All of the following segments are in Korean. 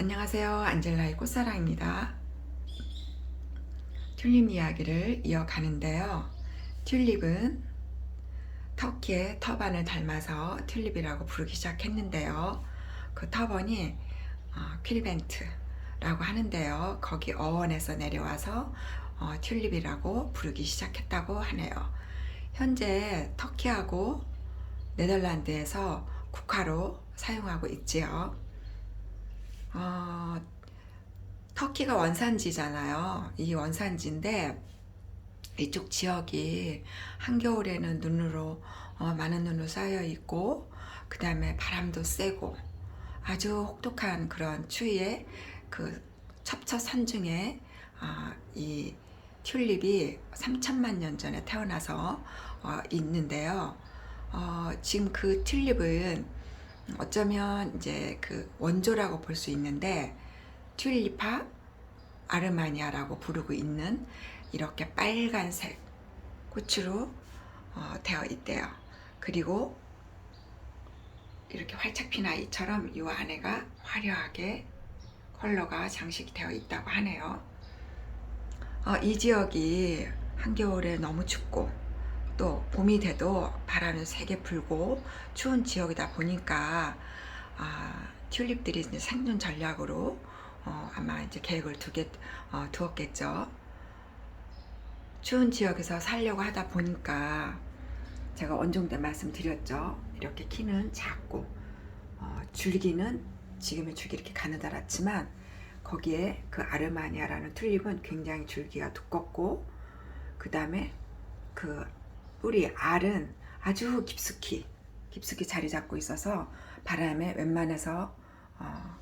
안녕하세요. 안젤라의 꽃사랑입니다. 튤립 이야기를 이어가는데요. 튤립은 터키의 터반을 닮아서 튤립이라고 부르기 시작했는데요. 그 터번이 어, 퀼벤트라고 하는데요. 거기 어원에서 내려와서 어, 튤립이라고 부르기 시작했다고 하네요. 현재 터키하고 네덜란드에서 국화로 사용하고 있지요. 어, 터키가 원산지잖아요. 이 원산지인데 이쪽 지역이 한겨울에는 눈으로 어, 많은 눈으로 쌓여 있고 그 다음에 바람도 세고 아주 혹독한 그런 추위에 그 첩첩산 중에 아, 이 튤립이 3천만 년 전에 태어나서 어, 있는데요. 어, 지금 그 튤립은 어쩌면 이제 그 원조라고 볼 수 있는데 튤리파 아르마니아라고 부르고 있는 이렇게 빨간색 꽃으로 어, 되어 있대요. 그리고 이렇게 활짝 핀 아이처럼 이 안에가 화려하게 컬러가 장식이 되어 있다고 하네요. 어, 이 지역이 한겨울에 너무 춥고 또 봄이 돼도 바람이 세게 불고 추운 지역이다 보니까 아, 튤립들이 이제 생존 전략으로 어, 아마 이제 계획을 두게 어, 두었겠죠. 추운 지역에서 살려고 하다 보니까 제가 원종대 말씀드렸죠. 이렇게 키는 작고 어, 줄기는 지금의 줄기 이렇게 가느다랗지만 거기에 그 아르마니아라는 튤립은 굉장히 줄기가 두껍고 그 다음에 그 뿌리 알은 아주 깊숙이 깊숙이 자리 잡고 있어서 바람에 웬만해서 어,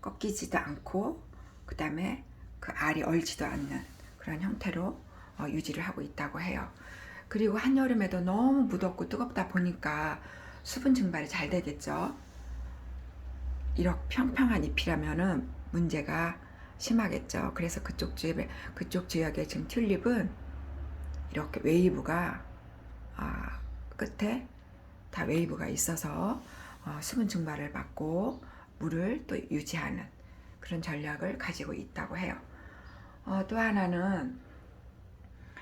꺾이지도 않고 그 다음에 그 알이 얼지도 않는 그런 형태로 어, 유지를 하고 있다고 해요. 그리고 한여름에도 너무 무덥고 뜨겁다 보니까 수분 증발이 잘 되겠죠. 이렇게 평평한 잎이라면은 문제가 심하겠죠. 그래서 그쪽 지역에 그쪽 지역의 지금 튤립은 이렇게 웨이브가 아, 끝에 다 웨이브가 있어서 어, 수분 증발을 막고 물을 또 유지하는 그런 전략을 가지고 있다고 해요. 어, 또 하나는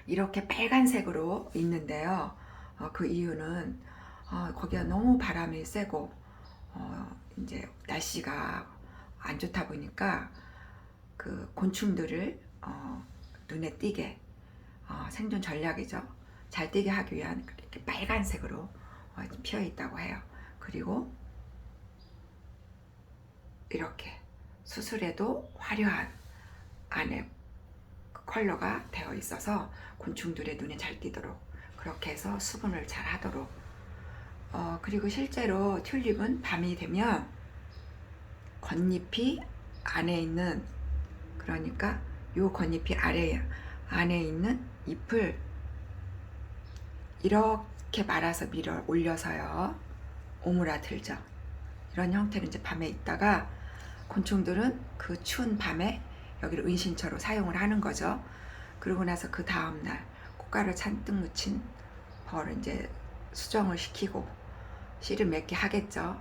이렇게 빨간색으로 있는데요. 어, 그 이유는 어, 거기가 너무 바람이 세고 어, 이제 날씨가 안 좋다 보니까 그 곤충들을 어, 눈에 띄게 어, 생존 전략이죠. 잘 띄게 하기 위한 이렇게 빨간색으로 어, 피어 있다고 해요. 그리고 이렇게 수술에도 화려한 안에 그 컬러가 되어 있어서 곤충들의 눈에 잘 띄도록 그렇게 해서 수분을 잘 하도록 어, 그리고 실제로 튤립은 밤이 되면 겉잎이 안에 있는 그러니까 요 겉잎이 아래 안에 있는 잎을 이렇게 말아서 밀어 올려서요 오므라들죠. 이런 형태로 이제 밤에 있다가 곤충들은 그 추운 밤에 여기를 은신처로 사용을 하는 거죠. 그러고 나서 그 다음 날 꽃가루 잔뜩 묻힌 벌을 이제 수정을 시키고 씨를 맺게 하겠죠.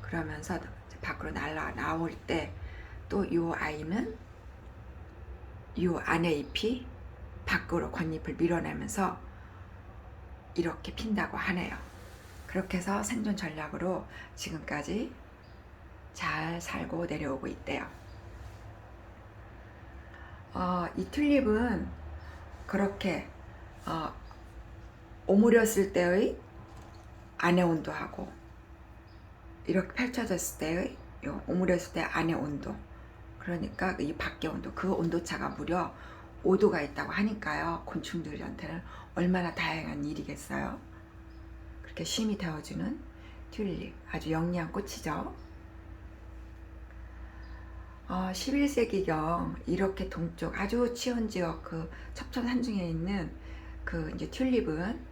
그러면서 밖으로 날라 나올 때 또 이 아이는 이 안에 잎이 밖으로 겉잎을 밀어내면서 이렇게 핀다고 하네요. 그렇게 해서 생존 전략으로 지금까지 잘 살고 내려오고 있대요. 어, 이 튤립은 그렇게 어, 오므렸을 때의 안의 온도하고 이렇게 펼쳐졌을 때의 요 오므렸을 때 안의 온도 그러니까 이 밖의 온도 그 온도 차가 무려 5도가 있다고 하니까요. 곤충들한테는 얼마나 다양한 일이겠어요? 그렇게 쉼이 되어주는 튤립 아주 영리한 꽃이죠. 어, 11세기경 이렇게 동쪽 아주 치온 지역 그 첩첩산중에 있는 그 이제 튤립은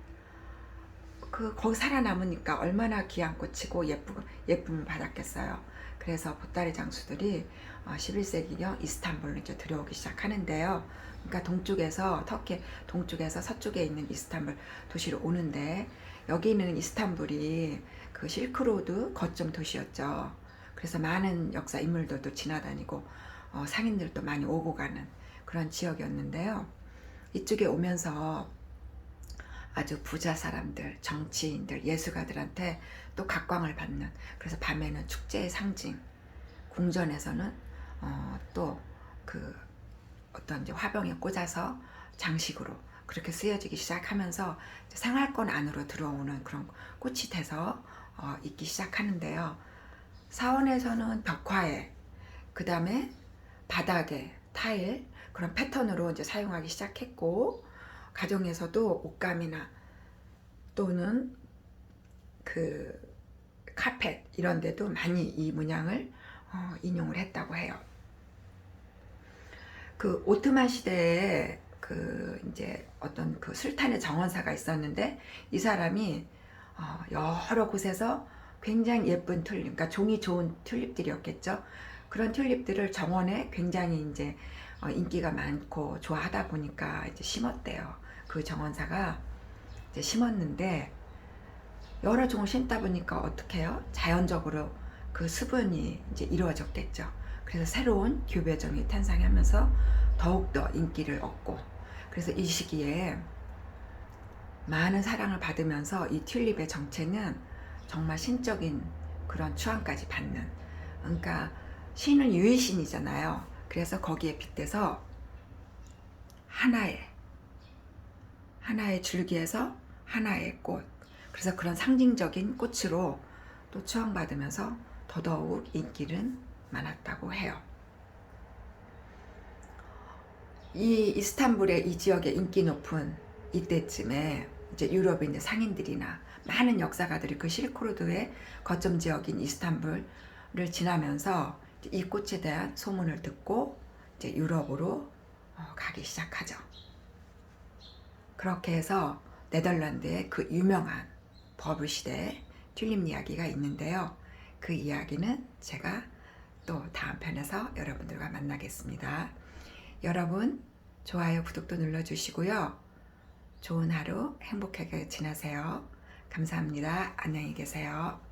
그 거기 살아남으니까 얼마나 귀한 꽃이고 예쁘 예쁨을 받았겠어요. 그래서 보따리 장수들이 어, 11세기경 이스탄불로 이제 들어오기 시작하는데요. 그러니까 동쪽에서 터키 동쪽에서 서쪽에 있는 이스탄불 도시로 오는데 여기 있는 이스탄불이 그 실크로드 거점 도시였죠. 그래서 많은 역사 인물들도 지나다니고 어, 상인들도 많이 오고 가는 그런 지역이었는데요. 이쪽에 오면서 아주 부자 사람들, 정치인들, 예술가들한테 또 각광을 받는 그래서 밤에는 축제의 상징, 궁전에서는 어, 또그 어떤 이제 화병에 꽂아서 장식으로 그렇게 쓰여지기 시작하면서 생활권 안으로 들어오는 그런 꽃이 돼서 어, 있기 시작하는데요. 사원에서는 벽화에 그 다음에 바닥에 타일 그런 패턴으로 이제 사용하기 시작했고 가정에서도 옷감이나 또는 그 카펫 이런 데도 많이 이 문양을 어, 인용을 했다고 해요. 그 오트만 시대에 그 이제 어떤 그 술탄의 정원사가 있었는데 이 사람이 어, 여러 곳에서 굉장히 예쁜 튤립, 그러니까 종이 좋은 튤립들이었겠죠. 그런 튤립들을 정원에 굉장히 이제 어, 인기가 많고 좋아하다 보니까 이제 심었대요. 그 정원사가 이제 심었는데 여러 종을 심다 보니까 어떻게 해요? 자연적으로 그 수분이 이제 이루어졌겠죠. 그래서 새로운 교배종이 탄생하면서 더욱더 인기를 얻고 그래서 이 시기에 많은 사랑을 받으면서 이 튤립의 정체는 정말 신적인 그런 추앙까지 받는 그러니까 신은 유일신이잖아요. 그래서 거기에 빗대서 하나의 하나의 줄기에서 하나의 꽃 그래서 그런 상징적인 꽃으로 또 추앙받으면서 더더욱 인기는 많았다고 해요. 이 이스탄불의 이 지역에 인기 높은 이때쯤에 이제 유럽의 이제 상인들이나 많은 역사가들이 그 실크로드의 거점 지역인 이스탄불을 지나면서 이 꽃에 대한 소문을 듣고 이제 유럽으로 어, 가기 시작하죠. 그렇게 해서 네덜란드의 그 유명한 버블 시대 튤립 이야기가 있는데요. 그 이야기는 제가 또 다음 편에서 여러분들과 만나겠습니다. 여러분 좋아요, 구독도 눌러주시고요. 좋은 하루 행복하게 지나세요. 감사합니다. 안녕히 계세요.